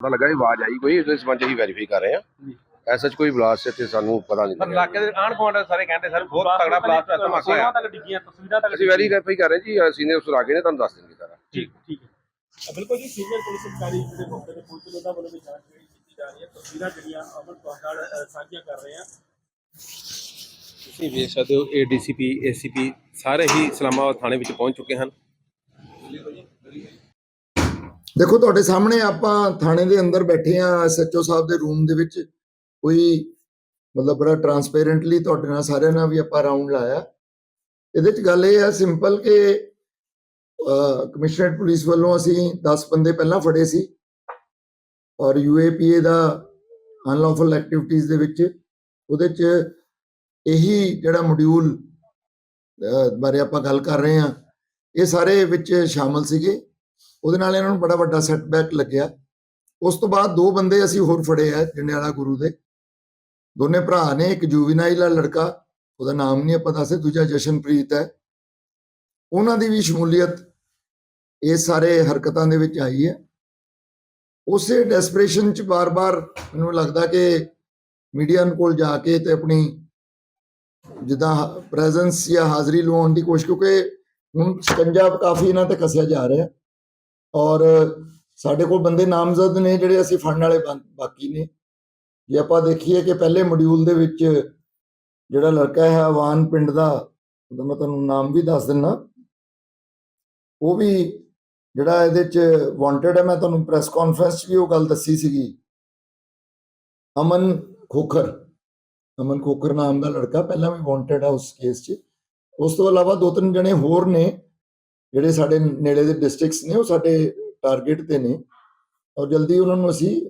ਪਤਾ ਲੱਗਾ ਇਹ ਆਵਾਜ਼ ਆਈ ਕੋਈ ਇਸ ਸੰਬੰਧ ਹੀ ਵੈਰੀਫਾਈ ਕਰ ਰਹੇ ਆ ਐਸਾ ਕੋਈ ਬਲਾਸਟ ਇੱਥੇ ਸਾਨੂੰ ਪਤਾ ਨਹੀਂ ਪਰ ਲੱਗਿਆ। ਇਲਾਕੇ ਦੇ ਆਣ ਗੁਆਂਢ ਸਾਰੇ ਕਹਿੰਦੇ ਸਰ ਬਹੁਤ ਤਗੜਾ ਬਲਾਸਟ ਹੋਇਆ ਧਮਾਕਾ ਹੋਇਆ। ਤੱਕ ਡਿੱਗੀਆਂ ਤਸਵੀਰਾਂ ਤੱਕ ਅਸੀਂ ਵੈਰੀਫਾਈ ਕਰ ਰਹੇ ਜੀ ਸੀਨੀਅਰ ਅਫਸਰ ਆ ਗਏ ਨੇ ਤੁਹਾਨੂੰ ਦੱਸ ਦੇਣਗੇ ਸਾਰਾ। ਠੀਕ ਠੀਕ ਹੈ। ਬਿਲਕੁਲ ਜੀ ਸੀਨੀਅਰ ਪੁਲਿਸ ਅਧਿਕਾਰੀ ਜਿਹੜੇ ਮੌਕੇ ਤੇ ਪਹੁੰਚੇ ਨੇ ਉਹਨਾਂ ਵੱਲੋਂ ਵੀ ਜਾਂਚ ਜਿਹੜੀ ਕੀਤੀ ਜਾ ਰਹੀ ਹੈ। ਤਸਵੀਰਾਂ ਜਿਹੜੀਆਂ ਅਮਨ ਤੁਹਾਡੇ ਸਾਂਝੀਆਂ ਕਰ ਰਹੇ ਹਾਂ। ਤੁਸੀਂ ਵੇਖ ਸਕਦੇ ਹੋ ਏਡੀਸੀਪੀ ਏਸੀਪੀ ਸਾਰੇ ਹੀ ਇਸਲਾਮਾਬਾਦ ਥਾਣੇ ਵਿੱਚ ਪਹੁੰਚ ਚੁੱਕੇ ਹਨ। ਦੇਖੋ, ਤੁਹਾਡੇ ਸਾਹਮਣੇ ਆਪਾਂ ਥਾਣੇ ਦੇ ਅੰਦਰ ਬੈਠੇ ਆ ਐਸਐਚਓ ਸਾਹਿਬ ਦੇ ਰੂਮ ਦੇ ਵਿੱਚ। ਕੋਈ ਮਤਲਬ ਬੜਾ ਟਰਾਂਸਪੇਰੈਂਟਲੀ ਤੁਹਾਡੇ ਨਾਲ ਸਾਰਿਆਂ ਨਾਲ ਵੀ ਆਪਾਂ ਰਾਉਂਡ ਲਾਇਆ। ਇਹਦੇ ਚ ਗੱਲ ਇਹ ਆ ਸਿੰਪਲ ਕਿ ਕਮਿਸ਼ਨਰੇਟ ਪੁਲਿਸ ਵੱਲੋਂ ਅਸੀਂ 10 ਬੰਦੇ ਪਹਿਲਾਂ ਫੜੇ ਸੀ। ਔਰ ਯੂਏਪੀਏ ਦਾ ਅਨਲੌਫਲ ਐਕਟੀਵਿਟੀਜ਼ ਦੇ ਵਿੱਚ ਉਹਦੇ ਚ ਇਹੀ ਜਿਹੜਾ ਮੋਡਿਊਲ ਬਾਰੇ ਆਪਾਂ ਗੱਲ ਕਰ ਰਹੇ ਹਾਂ, ਇਹ ਸਾਰੇ ਵਿੱਚ ਸ਼ਾਮਲ ਸੀਗੇ। ਉਹਦੇ ਨਾਲ ਇਹਨਾਂ ਨੂੰ ਬੜਾ ਵੱਡਾ ਸੈਟਬੈਕ ਲੱਗਿਆ। ਉਸ ਤੋਂ ਬਾਅਦ ਦੋ ਬੰਦੇ ਅਸੀਂ ਹੋਰ ਫੜੇ ਆ ਜੰਡਿਆਲਾ ਗੁਰੂ ਦੇ। ਦੋਨੇ ਭਰਾ ਨੇ, ਇੱਕ ਜੂਵੀਨਾਈਲ ਆ ਲੜਕਾ, ਉਹਦਾ ਨਾਮ ਨਹੀਂ ਆਪਾਂ ਦੱਸੇ ਦੂਜਾ ਜਸ਼ਨਪ੍ਰੀਤ ਹੈ। ਉਹਨਾਂ ਦੀ ਵੀ ਸ਼ਮੂਲੀਅਤ ਇਹ ਸਾਰੇ ਹਰਕਤਾਂ ਦੇ ਵਿੱਚ ਆਈ ਹੈ। ਉਸੇ ਡੈਸਪਰੇਸ਼ਨ ਚ ਬਾਰ-ਬਾਰ ਮੈਨੂੰ ਲੱਗਦਾ ਕਿ ਮੀਡੀਆ ਕੋਲ ਜਾ ਕੇ ਤੇ ਆਪਣੀ ਜਿੱਦਾਂ ਪ੍ਰੈਜ਼ੈਂਸ ਜਾਂ ਹਾਜ਼ਰੀ ਲਵਾਉਣ ਦੀ ਕੋਸ਼ਿਸ਼, ਕਿਉਂਕਿ ਹੁਣ ਸ਼ਿਕੰਜਾ ਕਾਫੀ ਇਹਨਾਂ ਤੇ ਕੱਸਿਆ ਜਾ ਰਿਹਾ। ਔਰ ਸਾਡੇ ਕੋਲ ਬੰਦੇ ਨਾਮਜ਼ਦ ਨੇ ਜਿਹੜੇ ਅਸੀਂ ਫੜਨ ਵਾਲੇ ਬਾ- ਬਾਕੀ ਨੇ। ਜੇ ਆਪਾਂ ਦੇਖੀਏ ਕਿ ਪਹਿਲੇ ਮੋਡਿਊਲ ਦੇ ਵਿੱਚ ਜਿਹੜਾ ਲੜਕਾ ਹੈ ਆਵਾਨ ਪਿੰਡ ਦਾ, ਉਹਦਾ ਮੈਂ ਤੁਹਾਨੂੰ ਨਾਮ ਵੀ ਦੱਸ ਦਿੰਨਾ। ਉਹ ਵੀ ਜਿਹੜਾ ਇਹਦੇ ਚ ਵਾਂਟਡ ਹੈ, ਮੈਂ ਤੁਹਾਨੂੰ ਪ੍ਰੈਸ ਕਾਨਫਰੰਸ 'ਚ ਵੀ ਉਹ ਗੱਲ ਦੱਸੀ ਸੀਗੀ। ਅਮਨ ਖੋਖਰ ਅਮਨ ਖੋਖਰ ਨਾਮ ਦਾ ਲੜਕਾ ਪਹਿਲਾਂ ਵੀ ਵਾਂਟਡ ਹੈ ਉਸ ਕੇਸ 'ਚ। ਉਸ ਤੋਂ ਇਲਾਵਾ ਦੋ ਤਿੰਨ ਜਣੇ ਹੋਰ ਨੇ। ਜਿਹੜੇ ਸਾਡੇ ਨੇੜੇ ਦੇ ਡਿਸਟ੍ਰਿਕਟਸ ਨੇ ਉਹ ਸਾਡੇ ਟਾਰਗੇਟ ਤੇ ਨੇ। ਔਰ ਜਲਦੀ ਉਹਨਾਂ ਨੂੰ ਅਸੀਂ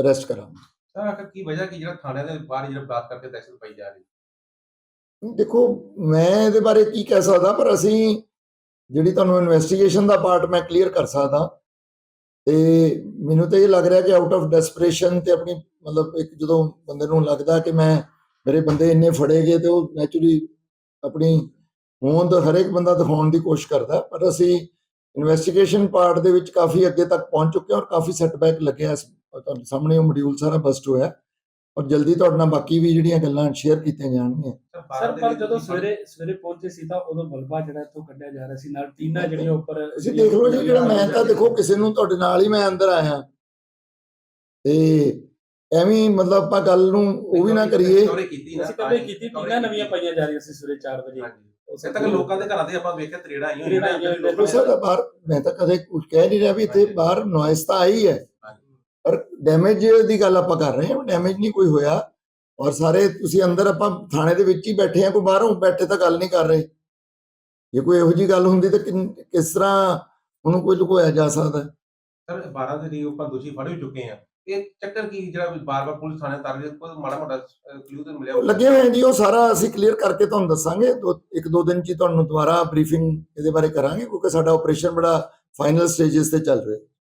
ਅਰੈਸਟ ਕਰਾਂਗੇ। ਸਰ ਆਖਰ ਕੀ ਵਜ੍ਹਾ ਕੀ ਜਿਹੜਾ ਥਾਣੇ ਦੇ ਬਾਹਰ ਜਿਹੜਾ ਬਲਾਸਟ ਕਰਕੇ ਦਹਿਸ਼ਤ ਪਾਈ ਜਾ ਰਹੀ? ਦੇਖੋ ਮੈਂ ਇਹਦੇ ਬਾਰੇ ਕੀ ਕਹਿ ਸਕਦਾ ਪਰ ਅਸੀਂ ਜਿਹੜੀ ਤੁਹਾਨੂੰ ਇਨਵੈਸਟੀਗੇਸ਼ਨ ਦਾ ਪਾਰਟ ਮੈਂ ਕਲੀਅਰ ਕਰ ਸਕਦਾ। ਤੇ ਮੈਨੂੰ ਤਾਂ ਇਹ ਲੱਗ ਰਿਹਾ ਕਿ ਆਊਟ ਆਫ ਡੈਸਪਰੇਸ਼ਨ ਤੇ ਆਪਣੀ ਮਤਲਬ ਇੱਕ ਜਦੋਂ ਬੰਦੇ ਨੂੰ ਲੱਗਦਾ ਕਿ ਮੈਂ ਮੇਰੇ ਬੰਦੇ ਇੰਨੇ ਫੜੇ ਗਏ ਤੇ ਉਹ ਨੈਚੁਰਲੀ ਆਪਣੀ ਹੋਂਦ ਹਰੇਕ ਬੰਦਾ ਦਿਖਾਉਣ ਦੀ ਕੋਸ਼ਿਸ਼ ਕਰਦਾ ਪਰ ਅਸੀਂ ਇਨਵੈਸਟੀਗੇਸ਼ਨ ਪਾਰਟ ਦੇ ਵਿੱਚ ਕਾਫੀ ਅੱਗੇ ਤੱਕ ਪਹੁੰਚ ਚੁੱਕੇ ਹਾਂ ਔਰ ਕਾਫੀ ਸੈਟਬੈਕ ਲੱਗਿਆ ਇਸ ਤੁਹਾਡੇ ਸਾਹਮਣੇ ਉਹ ਮੋਡਿਊਲ ਸਾਰਾ ਬਸਟ ਹੋਇਆ ਔਰ ਜਲਦੀ ਤੁਹਾਡੇ ਨਾਲ ਬਾਕੀ ਵੀ ਜਿਹੜੀਆਂ ਗੱਲਾਂ ਸ਼ੇਅਰ ਕੀਤੀਆਂ ਜਾਣਗੀਆਂ। ਸਰ ਪਰ ਜਦੋਂ ਸਵੇਰੇ ਸਵੇਰੇ ਪਹੁੰਚੇ ਸੀ ਤਾਂ ਉਦੋਂ ਮਲਬਾ ਜਿਹੜਾ ਇੱਥੋਂ ਕੱਢਿਆ ਜਾ ਰਿਹਾ ਸੀ ਨਾਲ ਟੀਨਾ ਜਿਹੜੀਆਂ ਉੱਪਰ ਤੁਸੀਂ ਦੇਖ ਲਓ ਜੀ ਜਿਹੜਾ ਮੈਂ ਤਾਂ ਦੇਖੋ ਕਿਸੇ ਨੂੰ ਤੁਹਾਡੇ ਨਾਲ ਹੀ ਮੈਂ ਅੰਦਰ ਆਇਆ। ਤੇ ਐਵੇਂ ਮਤਲਬ ਆਪਾਂ ਗੱਲ ਨੂੰ ਉਹ ਵੀ ਨਾ ਕਰੀਏ। ਅਸੀਂ ਕਦੇ ਕੀਤੀ ਟੀਨਾ ਨਵੀਆਂ ਪਾਈਆਂ ਜਾ ਰਹੀਆਂ ਸੀ ਸਵੇਰੇ 4 ਵਜੇ। ਉਸੇ ਤੱਕ ਲੋਕਾਂ ਦੇ ਘਰਾਂ ਦੇ ਆਪਾਂ ਵੇਖਿਆ ਤਰੇੜਾ ਆਈਆਂ ਤਰੇੜਾਂ ਆਈਆਂ ਹੋਈਆਂ। ਦੇਖੋ ਸਰ ਬਾਹਰ ਮੈਂ ਤਾਂ ਕਦੇ ਕੁਝ ਕਹਿ ਨਹੀਂ ਰਿਹਾ ਵੀ ਇੱਥੇ ਬਾਹਰ ਨੋਇਸ ਤਾਂ ਆਈ ਹੈ। ਪਰ ਡੈਮੇਜ ਦੀ ਗੱਲ ਆਪਾਂ ਕਰ ਰਹੇ ਹਾਂ ਡੈਮੇਜ ਨਹੀਂ ਕੋਈ ਹੋਇਆ। ਔਰ ਸਾਰੇ ਤੁਸੀਂ ਅੰਦਰ ਆਪਾਂ ਥਾਣੇ ਦੇ ਵਿੱਚ ਹੀ ਬੈਠੇ ਆ ਕੋਈ ਬਾਹਰੋਂ ਬੈਠੇ ਤਾਂ ਗੱਲ ਨਹੀਂ ਕਰ ਰਹੇ। ਜੇ ਕੋਈ ਇਹੋ ਜੀ ਗੱਲ ਹੁੰਦੀ ਤਾਂ ਕਿਸ ਤਰ੍ਹਾਂ ਉਹਨੂੰ ਕੋਈ ਲੁਕੋਇਆ ਜਾ ਸਕਦਾ? ਸਰ 12 ਦੇ ਲਈ ਆਪਾਂ ਦੋਸ਼ੀ ਫੜ ਵੀ ਚੁੱਕੇ ਆ ਇਹ ਚੱਕਰ ਕੀ ਜਿਹੜਾ ਬਾਰ-ਬਾਰ ਪੁਲਿਸ ਥਾਣੇ ਤਰ ਕੋਈ ਮਾੜਾ ਮੋਟਾ ਕਲੂ ਤੇ ਮਿਲਿਆ ਲੱਗੇ ਹੋਏ ਜੀ, ਉਹ ਸਾਰਾ ਅਸੀਂ ਕਲੀਅਰ ਕਰਕੇ ਤੁਹਾਨੂੰ ਦੱਸਾਂਗੇ। ਇੱਕ ਦੋ ਦਿਨ ਚ ਤੁਹਾਨੂੰ ਦੁਬਾਰਾ ਬਰੀਫਿੰਗ ਇਹਦੇ ਬਾਰੇ ਕਰਾਂਗੇ, ਕਿਉਂਕਿ ਸਾਡਾ ਆਪਰੇਸ਼ਨ ਬੜਾ ਫਾਈਨਲ ਸਟੇजेस ਤੇ ਚੱਲ ਰਿਹਾ।